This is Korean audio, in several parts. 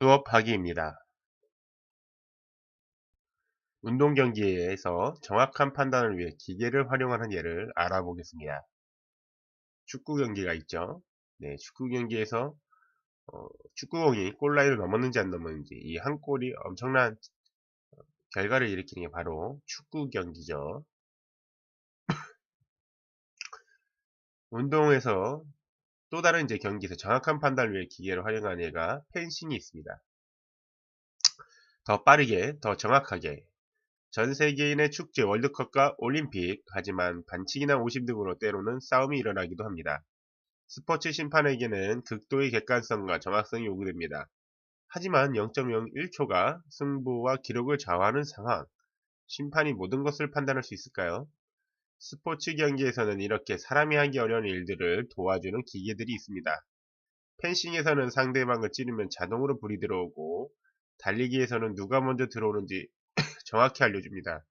수업하기입니다. 운동 경기에서 정확한 판단을 위해 기계를 활용하는 예를 알아보겠습니다. 축구 경기가 있죠. 네, 축구 경기에서 어, 축구공이 골라인을 넘었는지 안 넘었는지 이 한 골이 엄청난 결과를 일으키는 게 바로 축구 경기죠. 운동에서 또 다른 이제 경기에서 정확한 판단을 위해 기계를 활용하는 예가 펜싱이 있습니다. 더 빠르게, 더 정확하게 전 세계인의 축제 월드컵과 올림픽 하지만 반칙이나 오심 등으로 때로는 싸움이 일어나기도 합니다. 스포츠 심판에게는 극도의 객관성과 정확성이 요구됩니다. 하지만 0.01초가 승부와 기록을 좌우하는 상황, 심판이 모든 것을 판단할 수 있을까요? 스포츠 경기에서는 이렇게 사람이 하기 어려운 일들을 도와주는 기계들이 있습니다. 펜싱에서는 상대방을 찌르면 자동으로 불이 들어오고 달리기에서는 누가 먼저 들어오는지 정확히 알려줍니다.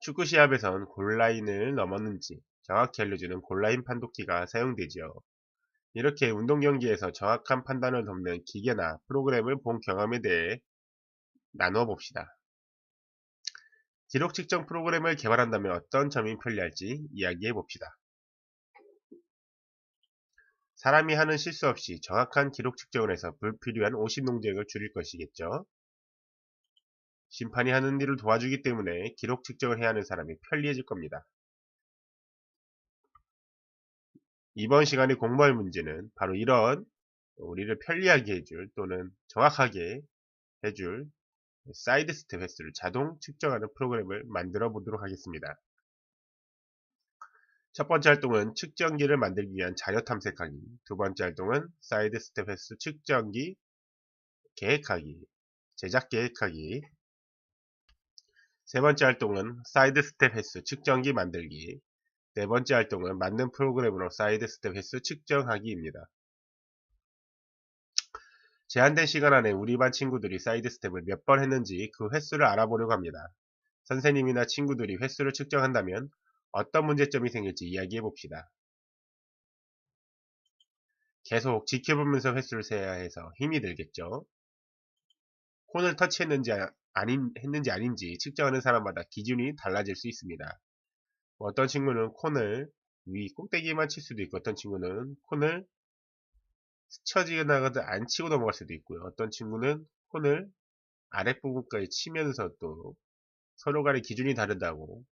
축구 시합에선 골라인을 넘었는지 정확히 알려주는 골라인 판독기가 사용되지요. 이렇게 운동 경기에서 정확한 판단을 돕는 기계나 프로그램을 본 경험에 대해 나누어 봅시다. 기록 측정 프로그램을 개발한다면 어떤 점이 편리할지 이야기해 봅시다. 사람이 하는 실수 없이 정확한 기록 측정을 해서 불필요한 오심 농쟁을 줄일 것이겠죠. 심판이 하는 일을 도와주기 때문에 기록 측정을 해야 하는 사람이 편리해질 겁니다. 이번 시간에 공부할 문제는 바로 이런 우리를 편리하게 해줄 또는 정확하게 해줄 사이드 스텝 횟수를 자동 측정하는 프로그램을 만들어 보도록 하겠습니다. 첫 번째 활동은 측정기를 만들기 위한 자료 탐색하기 두 번째 활동은 사이드 스텝 횟수 측정기 계획하기 제작 계획하기 세 번째 활동은 사이드 스텝 횟수 측정기 만들기 네 번째 활동은 만든 프로그램으로 사이드 스텝 횟수 측정하기입니다. 제한된 시간 안에 우리 반 친구들이 사이드 스텝을 몇 번 했는지 그 횟수를 알아보려고 합니다. 선생님이나 친구들이 횟수를 측정한다면 어떤 문제점이 생길지 이야기해 봅시다. 계속 지켜보면서 횟수를 세야 해서 힘이 들겠죠. 콘을 터치했는지 아닌, 했는지 아닌지 측정하는 사람마다 기준이 달라질 수 있습니다. 어떤 친구는 콘을 위 꼭대기만 칠 수도 있고 어떤 친구는 콘을 스쳐지나가도 안 치고 넘어갈 수도 있고요. 어떤 친구는 콘을 아랫부분까지 치면서 또 서로 간의 기준이 다르다고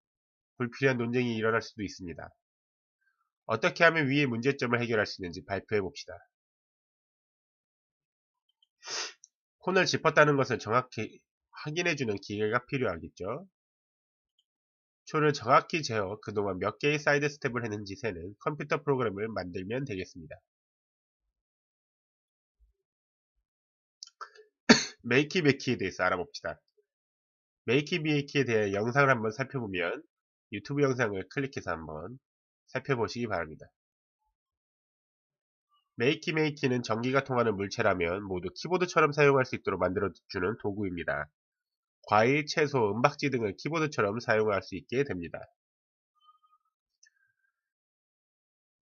불필요한 논쟁이 일어날 수도 있습니다. 어떻게 하면 위의 문제점을 해결할 수 있는지 발표해 봅시다. 콘을 짚었다는 것을 정확히 확인해주는 기계가 필요하겠죠. 초를 정확히 재어 그동안 몇 개의 사이드 스텝을 했는지 세는 컴퓨터 프로그램을 만들면 되겠습니다. 메이키메키에 대해서 알아봅시다. 메이키메이키에 대해 영상을 한번 살펴보면 유튜브 영상을 클릭해서 한번 살펴보시기 바랍니다. 메이키메이키는 전기가 통하는 물체라면 모두 키보드처럼 사용할 수 있도록 만들어주는 도구입니다. 과일, 채소, 은박지 등을 키보드처럼 사용할 수 있게 됩니다.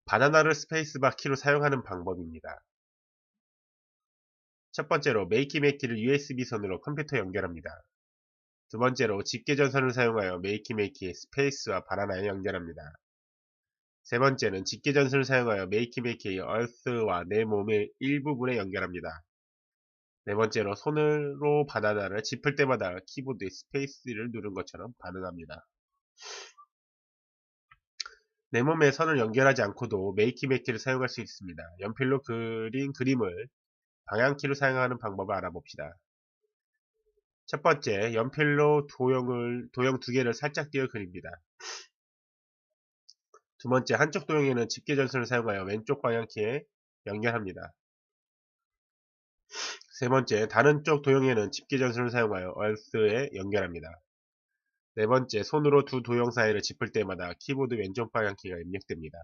바나나를 스페이스바 키로 사용하는 방법입니다. 첫 번째로 메이키메이키를 USB 선으로 컴퓨터 연결합니다. 두 번째로 집게전선을 사용하여 메이키메이키의 스페이스와 바나나에 연결합니다. 세 번째는 집게전선을 사용하여 메이키메이키의 얼스와 내 몸의 일부분에 연결합니다. 네 번째로 손으로 바나나를 짚을 때마다 키보드의 스페이스를 누른 것처럼 반응합니다. 내 몸에 선을 연결하지 않고도 메이키메이키를 사용할 수 있습니다. 연필로 그린 그림을 방향키로 사용하는 방법을 알아봅시다. 첫 번째, 연필로 도형을, 도형 두 개를 살짝 띄어 그립니다. 두 번째, 한쪽 도형에는 집게 전선을 사용하여 왼쪽 방향키에 연결합니다. 세 번째, 다른 쪽 도형에는 집게 전선을 사용하여 얼스에 연결합니다. 네 번째, 손으로 두 도형 사이를 짚을 때마다 키보드 왼쪽 방향키가 입력됩니다.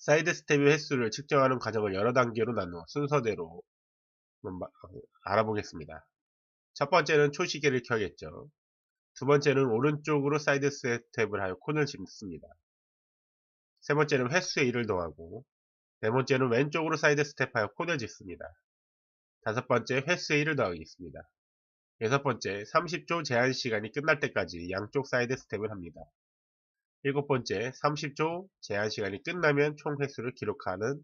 사이드 스텝의 횟수를 측정하는 과정을 여러 단계로 나누어 순서대로 알아보겠습니다. 첫 번째는 초시계를 켜겠죠. 두 번째는 오른쪽으로 사이드 스텝을 하여 콘을 짚습니다. 세 번째는 횟수에 1을 더하고 네 번째는 왼쪽으로 사이드 스텝하여 코드를 짓습니다. 다섯 번째 횟수의 1을 더하겠습니다. 여섯 번째 30초 제한 시간이 끝날 때까지 양쪽 사이드 스텝을 합니다. 일곱 번째 30초 제한 시간이 끝나면 총 횟수를 기록하는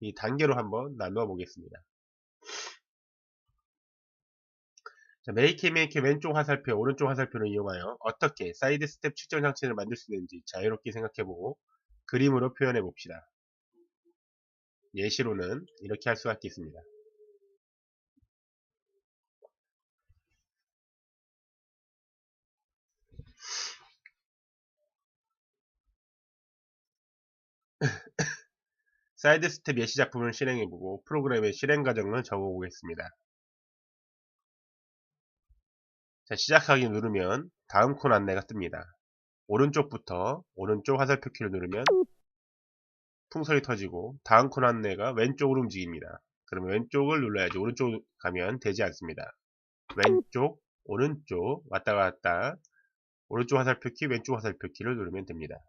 이 단계로 한번 나누어 보겠습니다. 자, 메이키 메이키 왼쪽 화살표, 오른쪽 화살표를 이용하여 어떻게 사이드 스텝 측정 장치를 만들 수 있는지 자유롭게 생각해보고 그림으로 표현해 봅시다. 예시로는 이렇게 할 수가 있겠습니다. 사이드 스텝 예시 작품을 실행해보고 프로그램의 실행 과정을 적어보겠습니다. 자, 시작하기 누르면 다음 콘 안내가 뜹니다. 오른쪽부터 오른쪽 화살표 키를 누르면 풍선이 터지고 다음 콘 안내가 왼쪽으로 움직입니다. 그러면 왼쪽을 눌러야지 오른쪽 가면 되지 않습니다. 왼쪽, 오른쪽 왔다 갔다 오른쪽 화살표 키, 왼쪽 화살표 키를 누르면 됩니다.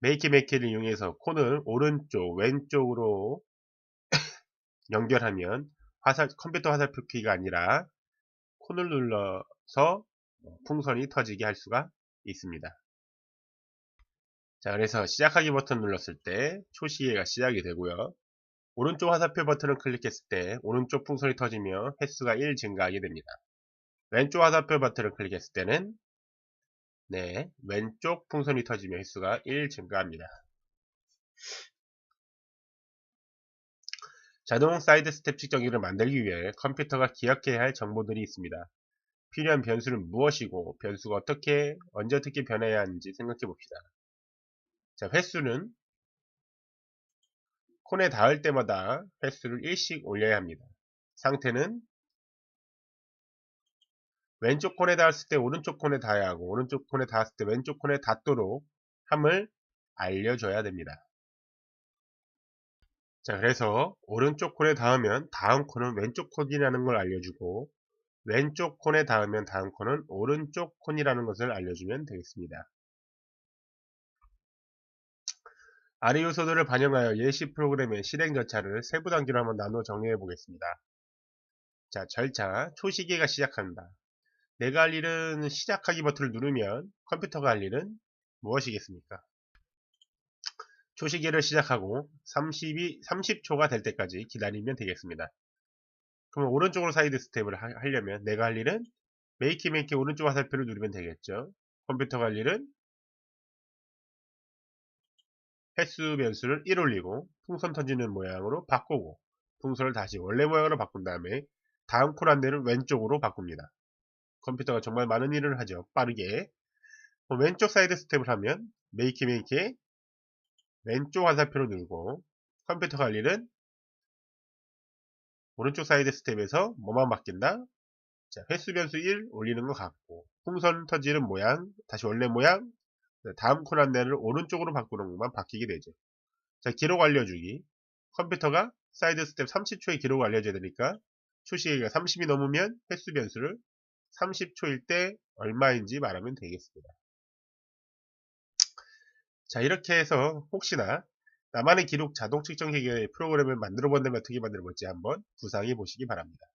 메이키 메이키를 이용해서 콘을 오른쪽, 왼쪽으로 연결하면 화살, 컴퓨터 화살표 키가 아니라 콘을 눌러서 풍선이 터지게 할 수가 있습니다. 자, 그래서 시작하기 버튼 눌렀을 때 초시계가 시작이 되고요. 오른쪽 화살표 버튼을 클릭했을 때 오른쪽 풍선이 터지며 횟수가 1 증가하게 됩니다. 왼쪽 화살표 버튼을 클릭했을 때는 네, 왼쪽 풍선이 터지며 횟수가 1 증가합니다. 자동 사이드 스텝 측정기를 만들기 위해 컴퓨터가 기억해야 할 정보들이 있습니다. 필요한 변수는 무엇이고 변수가 어떻게 언제 어떻게 변해야 하는지 생각해 봅시다. 자, 횟수는 콘에 닿을 때마다 횟수를 1씩 올려야 합니다. 상태는 왼쪽 콘에 닿았을 때 오른쪽 콘에 닿아야 하고 오른쪽 콘에 닿았을 때 왼쪽 콘에 닿도록 함을 알려줘야 됩니다. 자 그래서 오른쪽 콘에 닿으면 다음 콘은 왼쪽 콘이라는 걸 알려주고 왼쪽 콘에 닿으면 다음 콘은 오른쪽 콘이라는 것을 알려주면 되겠습니다. 아래 요소들을 반영하여 예시 프로그램의 실행 절차를 세부 단계로 한번 나누어 정리해 보겠습니다. 자 절차 초시계가 시작한다. 내가 할 일은 시작하기 버튼을 누르면 컴퓨터가 할 일은 무엇이겠습니까? 초시계를 시작하고 32, 30초가 될 때까지 기다리면 되겠습니다. 그럼 오른쪽으로 사이드 스텝을 하, 려면 내가 할 일은 메이키 메이키 오른쪽 화살표를 누르면 되겠죠. 컴퓨터가 할 일은 횟수 변수를 1 올리고 풍선 터지는 모양으로 바꾸고 풍선을 다시 원래 모양으로 바꾼 다음에 다음 콜 안내를 왼쪽으로 바꿉니다. 컴퓨터가 정말 많은 일을 하죠. 빠르게. 왼쪽 사이드 스텝을 하면 메이키 메이키 왼쪽 화살표를 누르고 컴퓨터 관리는 오른쪽 사이드 스텝에서 뭐만 바뀐다? 자, 횟수 변수 1 올리는 것 같고 풍선 터지는 모양, 다시 원래 모양 네, 다음 콜 안내를 오른쪽으로 바꾸는 것만 바뀌게 되죠. 자, 기록 알려주기 컴퓨터가 사이드 스텝 30초의 기록을 알려줘야 되니까 초시기가 30이 넘으면 횟수 변수를 30초일 때 얼마인지 말하면 되겠습니다. 자 이렇게 해서 혹시나 나만의 기록 자동 측정 기계의 프로그램을 만들어 본다면 어떻게 만들어 볼지 한번 구상해 보시기 바랍니다.